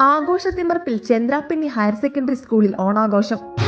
ആഘോഷത്തിമർപ്പിൽ ചന്ദ്രാപ്പിണ്ണി higher secondary സ്കൂളിൽ ഓണാഘോഷം.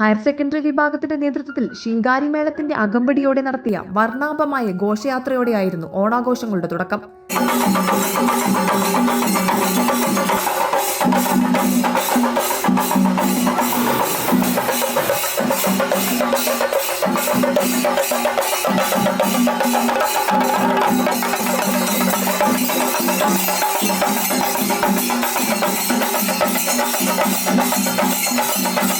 Higher secondary വിഭാഗത്തിന്റെ നേതൃത്വത്തിൽ ശിങ്കാരി മേളത്തിന്റെ അകമ്പടിയോടെ നടത്തിയ വർണാഭമായ ഘോഷയാത്രയോടെയായിരുന്നു ഓണാഘോഷങ്ങളുടെ തുടക്കം. തുടർന്ന്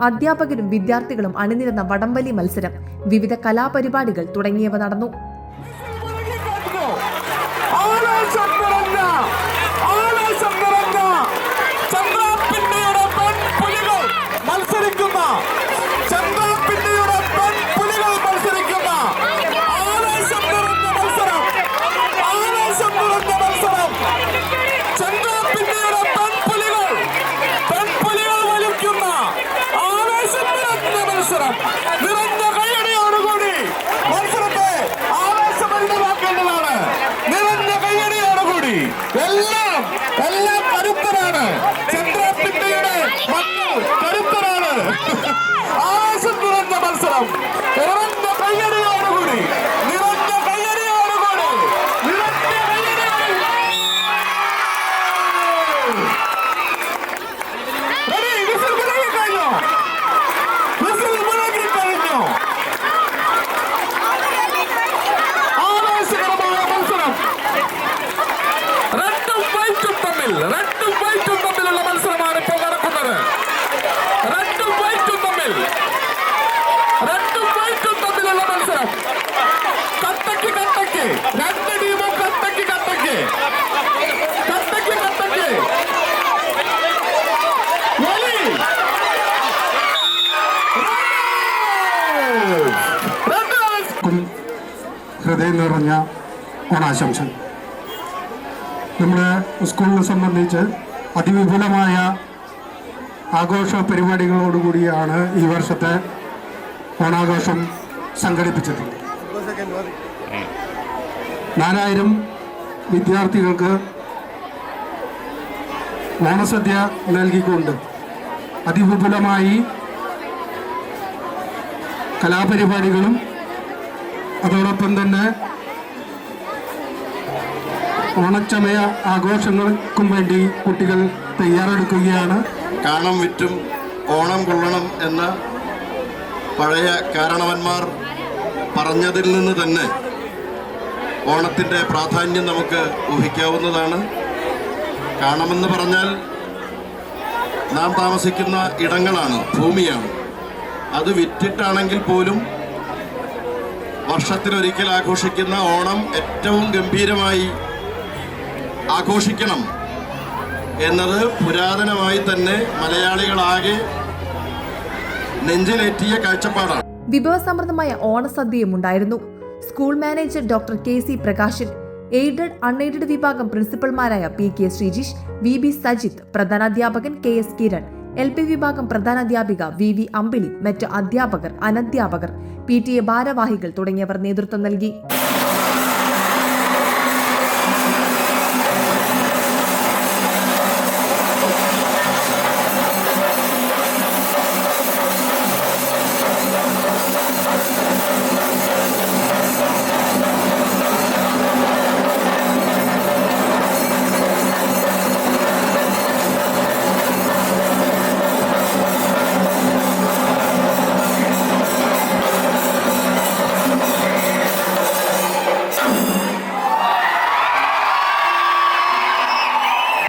അധ്യാപകരും വിദ്യാർത്ഥികളും അണിനിരന്ന വടംവലി മത്സരം വിവിധ കലാപരിപാടികൾ തുടങ്ങിയവ നടന്നു. എല്ലാവർക്കും ഹൃദയം നിറഞ്ഞ ഓണാശംസകൾ. നമ്മുടെ സ്കൂളിനെ സംബന്ധിച്ച് അതിവിപുലമായ ആഘോഷ പരിപാടികളോടുകൂടിയാണ് ഈ വർഷത്തെ ഓണാഘോഷം സംഘടിപ്പിച്ചിട്ടുള്ളത് നാലായിരം വിദ്യാർത്ഥികൾക്ക് ഓണസദ്യ നൽകിക്കൊണ്ട് അതിവിപുലമായി കലാപരിപാടികളും അതോടൊപ്പം തന്നെ ഓണച്ചമയ ആഘോഷങ്ങൾക്കും വേണ്ടി കുട്ടികൾ തയ്യാറെടുക്കുകയാണ്. കാണം വിറ്റും ഓണം കൊള്ളണം എന്ന പഴയ കാരണവന്മാർ പറഞ്ഞതിൽ നിന്ന് തന്നെ ഓണത്തിന്റെ പ്രാധാന്യം നമുക്ക് ഊഹിക്കാവുന്നതാണ്. കാണമെന്ന് പറഞ്ഞാൽ നാം താമസിക്കുന്ന ഇടങ്ങളാണ് ഭൂമിയാണ്. അത് വിറ്റിട്ടാണെങ്കിൽ പോലും വർഷത്തിലൊരിക്കൽ ആഘോഷിക്കുന്ന ഓണം ഏറ്റവും ഗംഭീരമായി ആഘോഷിക്കണം എന്നത് പുരാതനമായി തന്നെ മലയാളികളാകെ നെഞ്ചിലേറ്റിയ കാഴ്ചപ്പാടാണ്. വിഭവസമൃദ്ധമായ ഓണസദ്യയും ഉണ്ടായിരുന്നു. School manager doctor K C Prakashan aided unaided വിഭാഗം പ്രിൻസിപ്പൽമാരായ P K Sreejish V B Sajith പ്രധാനാധ്യാപകൻ K S Kiran L P വിഭാഗം പ്രധാനാധ്യാപിക വി വി അമ്പിളി മറ്റ് അധ്യാപകർ അനധ്യാപകർ പി ടി എ ഭാരവാഹികൾ തുടങ്ങിയവർ നേതൃത്വം നൽകി.